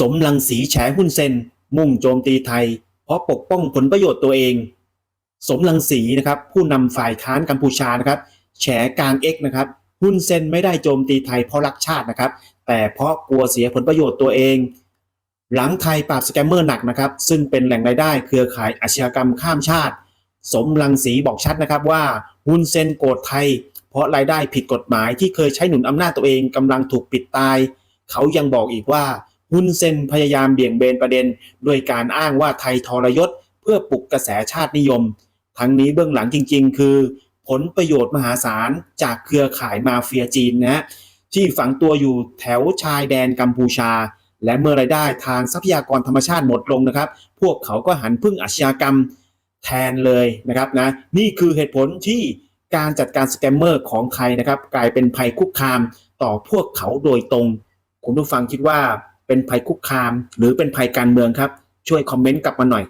สมรังสีแฉหุ้นเซน มุ่งโจมตีไทย เพราะปกป้องผลประโยชน์ตัวเอง สมรังสีนะครับผู้นำฝ่ายค้านกัมพูชานะครับแฉกลางเอ็กนะครับหุ้นเซนไม่ได้โจมตีไทยเพราะรักชาตินะครับ แต่เพราะกลัวเสียผลประโยชน์ตัวเอง หลังไทยปราบสแกมเมอร์หนักนะครับ ซึ่งเป็นแหล่งรายได้เครือข่ายอาชญากรรมข้ามชาติ สมรังสีบอกชัดนะครับว่าหุ้นเซนโกรธไทย เพราะรายได้ผิดกฎหมายที่เคยใช้หนุนอำนาจตัวเองกำลังถูกปิดตาย เขายังบอกอีกว่า หุ้นเซนพยายามเบี่ยงเบนประเด็น ด้วยการอ้างว่าไทยทรยศ เพื่อปลุกกระแสชาตินิยม ทั้งนี้เบื้องหลังจริง ๆ คือ ผลประโยชน์มหาศาลจากเครือข่ายมาเฟียจีนนะฮะที่ฝังตัวอยู่แถวชายแดนกัมพูชา และเมื่อรายได้ทางทรัพยากรธรรมชาติหมดลงนะครับ พวกเขาก็หันพึ่งอาชญากรรมแทนเลยนะครับนะนี่คือเหตุผลที่การจัดการสแกมเมอร์ของไทยนะครับ กลายเป็นภัยคุกคามต่อพวกเขาโดยตรง คุณผู้ฟังคิดว่า เป็นภัยคุกคาม หรือเป็นภัยการเมืองครับ ช่วยคอมเมนต์กลับมาหน่อย